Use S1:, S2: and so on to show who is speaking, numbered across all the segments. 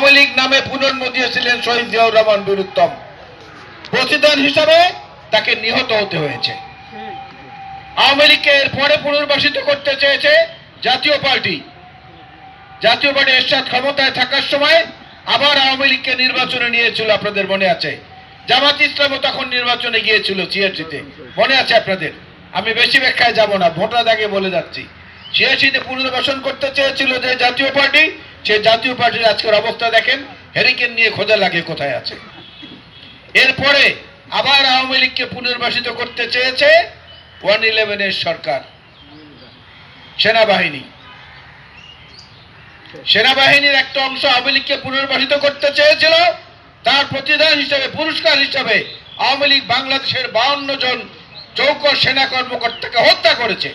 S1: আওয়ামী লীগ নামে পুনর্ম দিয়েছিলেন শহীদ জিয়াউর রহমান বীরুত্তম। প্রতিদান হিসাবে তাকে নিহত হতে হয়েছে। আওয়ামী লীগকে এর পরে পুনর্বাসিত করতে চেয়েছে জাতীয় পার্টি। জাতীয় পার্টি এরশাদ ক্ষমতায় থাকার সময় আবার আওয়ামী লীগকে নির্বাচনে নিয়েছিল আপনাদের মনে আছে। জামাত ইসলামও তখন নির্বাচনে গিয়েছিল সিএসিতে মনে আছে আপনাদের? আমি বেশি ব্যাখ্যায় যাব না, ভোটার আগে বলে যাচ্ছি। সিএসিতে পুনর্বাসন করতে চেয়েছিল যে জাতীয় পার্টি সেই জাতীয় পার্টির আজকের অবস্থা দেখেন হেরিকেন নিয়ে খোঁজা লাগে কোথায় আছে। এরপরে আবার আওয়ামী লীগকে পুনর্বাসিত করতে চেয়েছে ওয়ান ইলেভেনের সরকার। সেনাবাহিনী। সেনাবাহিনীর একটা অংশ আওয়ামী লীগকে পুনর্বাসিত করতে চেয়েছিল, তার প্রতিদান হিসাবে, পুরস্কার হিসাবে আওয়ামী লীগ বাংলাদেশের বাউন্ন জন চৌক সেনা কর্মকর্তাকে হত্যা করেছে।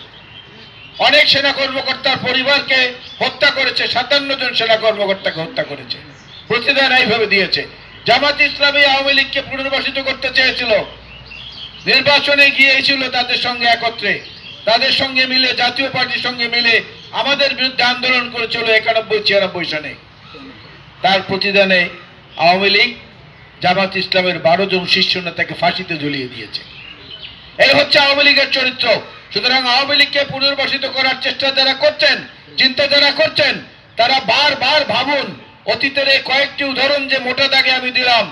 S1: অনেক সেনা কর্মকর্তার পরিবারকে হত্যা করেছে, সাতান্ন জন সেনা কর্মকর্তাকে হত্যা করেছে। প্রতিদান এইভাবে দিয়েছে। জামাত ইসলামী আওয়ামী লীগকে পুনর্বাসিত করতে চেয়েছিল। নির্বাচনে গিয়েছিল তাদের সঙ্গে একত্রে। তাদের সঙ্গে মিলে, জাতীয় পার্টির সঙ্গে মিলে আমাদের বিরুদ্ধে আন্দোলন করেছিল একানব্বই, ছিয়ানব্বই সনে। তার প্রতিদানে আওয়ামী লীগ জামাত ইসলামের বারো জন শীর্ষ নেতাকে ফাঁসিতে ঝুলিয়ে দিয়েছে। এই হচ্ছে আওয়ামী লীগের চরিত্র। সুতরাং আওয়ামী লীগকে পুনর্বাসিত করার চেষ্টা যারা করছেন, চিন্তা যারা করছেন, তারা বারবার ভাবুন, অতীতের এই কয়েকটি উদাহরণ যে মোটা দাগে আমি দিলাম,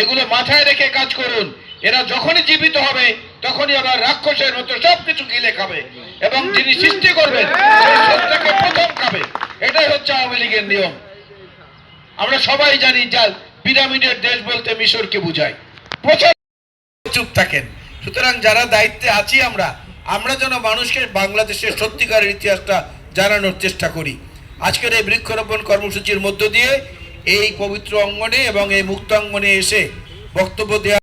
S1: এগুলো মাথায় রেখে কাজ করুন। এরা যখনই জীবিত হবে, তখনই আবার রাক্ষসের মতো সবকিছু গিলে খাবে এবং যিনি সৃষ্টি করবেন সত্যকে প্রথম খাবে। এটাই হচ্ছে আওয়ামী লীগের নিয়ম। আমরা সবাই জানি যা পিরামিডের দেশ বলতে মিশরকে বুঝায়। প্রচুর চুপ থাকেন। সুতরাং যারা দায়িত্বে আছি আমরা আমরা যেন মানুষকে বাংলাদেশের সত্যিকারের ইতিহাসটা জানানোর চেষ্টা করি। আজকের এই বৃক্ষরোপণ কর্মসূচির মধ্য দিয়ে এই পবিত্র অঙ্গনে এবং এই মুক্ত অঙ্গনে এসে বক্তব্য দেওয়া